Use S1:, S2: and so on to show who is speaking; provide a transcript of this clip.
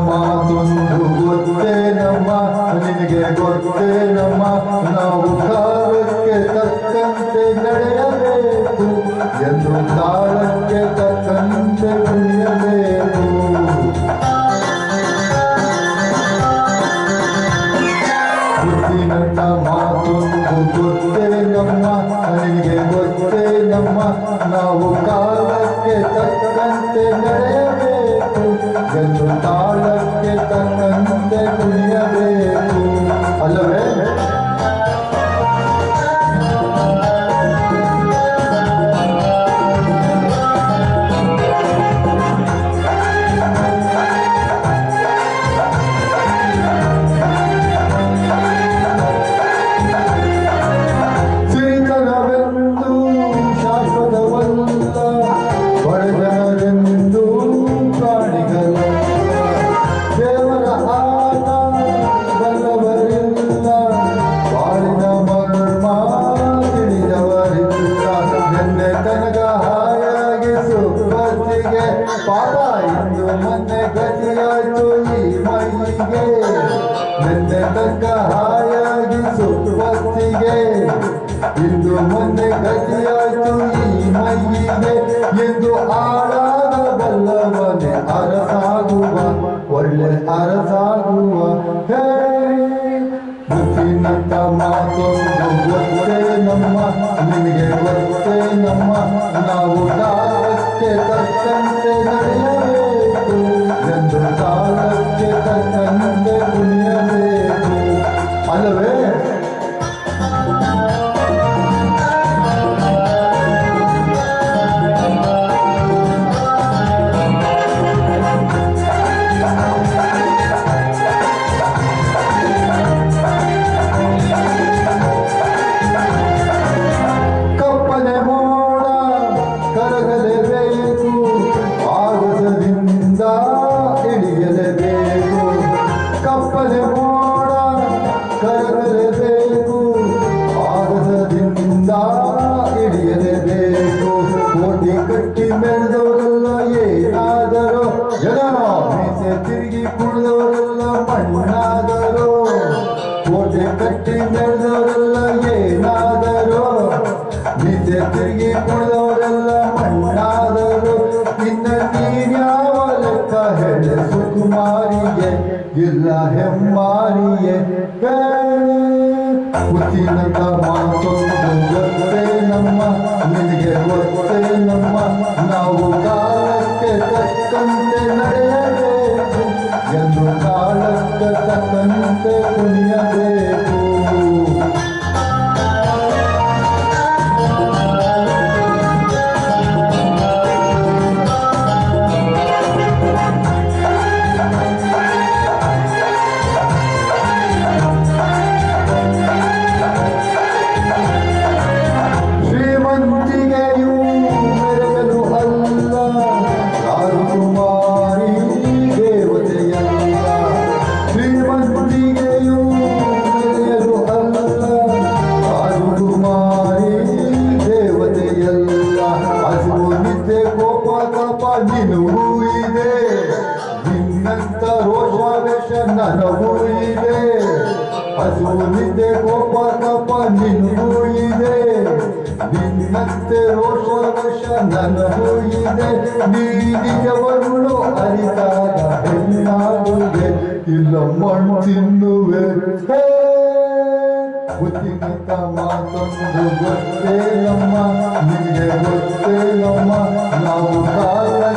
S1: ಮಾತೊಂದು ಗೊತ್ತೇ ನಮ್ಮ ನಿನಗೆ ಗೊತ್ತೇ ನಮ್ಮ ನಾವು ಕಾಲಕ್ಕೆ ತಕ್ಕಂತೆ ನಡೆಯಬೇಕು ಎಂದು ಕಾಲಕ್ಕೆ ತಕ್ಕಂತೆ ಕುಣಿಯಬೇಕು ಬುದ್ಧಿನಂತ ಮಾತೊಂದು ಗೊತ್ತೇ ನಮ್ಮ ನಿನಗೆ ಗೊತ್ತೇ ನಮ್ಮ ನಾವು ಕಾಲಕ್ಕೆ ತಕ್ಕಂತೆ ನಡೆಯಬೇಕು ಎಂದು ನಿನ್ನೆ ತನಕ ಹಾಯಾಗಿಸು ಬಸ್ಸಿಗೆ ಇಂದು ಮೊನ್ನೆ ಗತಿಯಾಯ್ತು ಈ ಮೈಯಿಗೆ ಎಂದು ಆಳಾದ ಬಲ್ಲವನೆ ಅರಸಾಗುವ, ಒಳ್ಳೆ ಅರಸಾಗುವ ಬುದ್ಧಿನಂತ ಗೊತ್ತೇ ನಮ್ಮ, ನಿನಗೆ ಗೊತ್ತೇ ನಮ್ಮ, ನಾವು ಇಳಿಯಲೇಬೇಕು ಕಪ್ಪನೆ ಮೋಡ ಕರಗಲೇಬೇಕು ಆಗಸದಿಂದ ಇಳಿಯಲೇಬೇಕು ಇಲ್ಲ ಹೆಮ್ಮಾರಿಯೇ ಹೇ ಹುಟ್ಟಿನಂತ ಮಾತೊಂದು ಗೊತ್ತೇ ನಮ್ಮ. ನಿನಗೆ ನಮ್ಮ. ನಾವು ಕಾಲಕ್ಕೆ ತಕ್ಕಂತೆ ನಡೆಯಬೇಕು. ಎಂದು ಕಾಲಕ್ಕೆ ತಕ್ಕಂತೆ ಕುಣಿಯಬೇಕು ಕೋಪ ತಾಪ ನಿನಗೂ ಇದೆ. ನಿನ್ನಂತ ರೋಷಾವೇಶ ನನಗೂ ಇದೆ. ಹಸುವಿದೆ ಕೋಪ ತಾಪ ನಿನಗೂ ಇದೆ. ನಿನ್ನಂತೆ ರೋಷಾವೇಶ ನನಗೂ ಇದೆ. ನೀ ನಿಜವನ್ನು ಅರಿತಾಗ ಹೆಣ್ಣಾಗುವೆ ಇಲ್ಲ ಮಣ್ಣು ತಿನ್ನುವೆ ಹೇ ಬುದ್ಧಿಮಿತ ಮಾತೊಂದು ಗೊತ್ತೇ ನಮ್ಮ ನಿನಗೆ ಗೊತ್ತೇ ನಮ್ಮ ನಾವು ಕಾಲಕ್ಕೆ